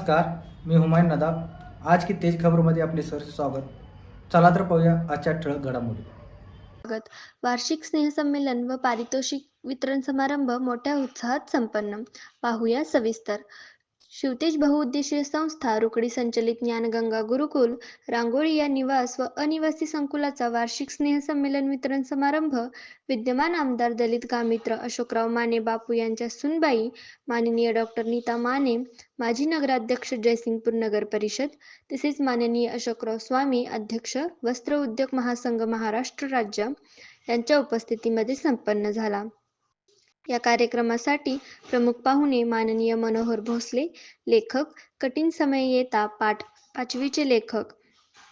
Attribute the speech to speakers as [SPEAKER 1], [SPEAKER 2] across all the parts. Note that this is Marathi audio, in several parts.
[SPEAKER 1] नमस्कार मी हुमायून नदाब. आज की तेज खबरमध्ये आपले सर स्वागत. चला तर पाहूया आजच्या ठळक घडामोडी.
[SPEAKER 2] स्वागत. वार्षिक स्नेहसंमेलन व पारितोषिक वितरण समारंभ मोठ्या उत्साहात संपन्न. पाहूया सविस्तर. शिवतेज बहुउद्देशीय संस्था रुकडी संचलित ज्ञानगंगा गुरुकुल रांगोळी या निवास व अनिवासी संकुलाचा वार्षिक स्नेहसंमेलन वितरण समारंभ विद्यमान आमदार दलित गामित्र अशोकराव माने बापू यांच्या सुनबाई माननीय डॉक्टर नीता माने माजी नगराध्यक्ष जयसिंगपूर नगर परिषद तसेच माननीय अशोकराव स्वामी अध्यक्ष वस्त्र उद्योग महासंघ महाराष्ट्र राज्य यांच्या उपस्थितीमध्ये संपन्न झाला. या कार्यक्रमासाठी प्रमुख पाहुणे माननीय मनोहर भोसले लेखक कठीण समय येता पाठ पाचवीचे लेखक.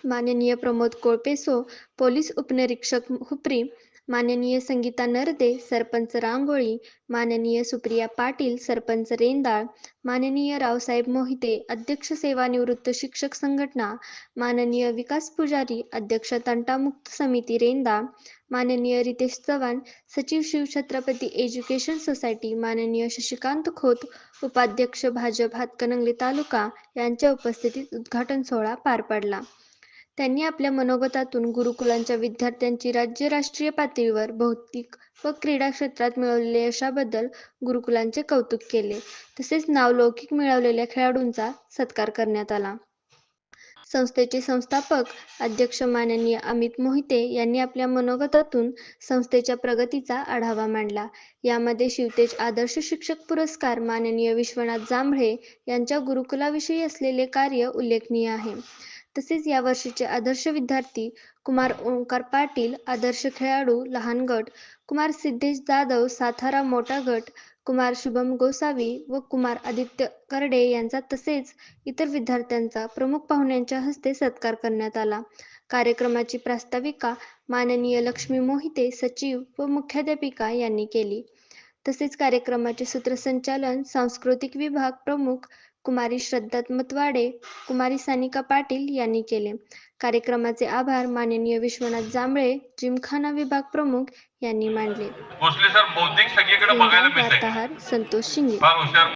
[SPEAKER 2] माननीय प्रमोद कोळपेसो पोलीस उपनिरीक्षक हुपरी माननीय संगीता नरदे सरपंच रांगोळी माननीय सुप्रिया पाटील सरपंच रेंदाळ माननीय रावसाहेब मोहिते अध्यक्ष सेवानिवृत्त शिक्षक संघटना माननीय विकास पुजारी अध्यक्ष तंटामुक्त समिती रेंदाळ माननीय रितेश चव्हाण सचिव शिवछत्रपती एज्युकेशन सोसायटी माननीय शशिकांत खोत उपाध्यक्ष भाजप हातकणंगले तालुका यांच्या उपस्थितीत उद्घाटन सोहळा पार पडला. त्यांनी आपल्या मनोगतातून गुरुकुलांच्या विद्यार्थ्यांची राज्य राष्ट्रीय पातळीवर भौतिक व क्रीडा क्षेत्रात मिळवलेल्या यशाबद्दल गुरुकुलांचे कौतुक केले. तसेच नावलौकिक मिळवलेल्या खेळाडूंचा सत्कार करण्यात आला. संस्थेचे संस्थापक अध्यक्ष माननीय अमित मोहिते यांनी आपल्या मनोगतातून संस्थेच्या प्रगतीचा आढावा मांडला. यामध्ये शिवतेज आदर्श शिक्षक पुरस्कार माननीय विश्वनाथ जांभळे यांच्या गुरुकुलाविषयी असलेले कार्य उल्लेखनीय आहे. तसेच यावर्षीचे आदर्श विद्यार्थी कुमार ओंकार पाटील आदर्श खेळाडू लहान गट कुमार सिद्धेश जाधव सातारा मोठा गट कुमार शुभम गोसावी व कुमार आदित्य करडे यांचा तसेच इतर विद्यार्थ्यांचा प्रमुख पाहुण्यांच्या हस्ते सत्कार करण्यात आला. कार्यक्रमाची प्रास्ताविका माननीय लक्ष्मी मोहिते सचिव व मुख्याध्यापिका यांनी केली. तसेच कार्यक्रमाचे सूत्रसंचालन सांस्कृतिक विभाग प्रमुख कुमारी श्रद्धा मतवाडे कुमारी सानिका पाटील यांनी केले. कार्यक्रमाचे आभार माननीय विश्वनाथ जांभळे जिमखाना विभाग प्रमुख यांनी
[SPEAKER 3] मिळते
[SPEAKER 2] वार्ताहर संतोष शिंगे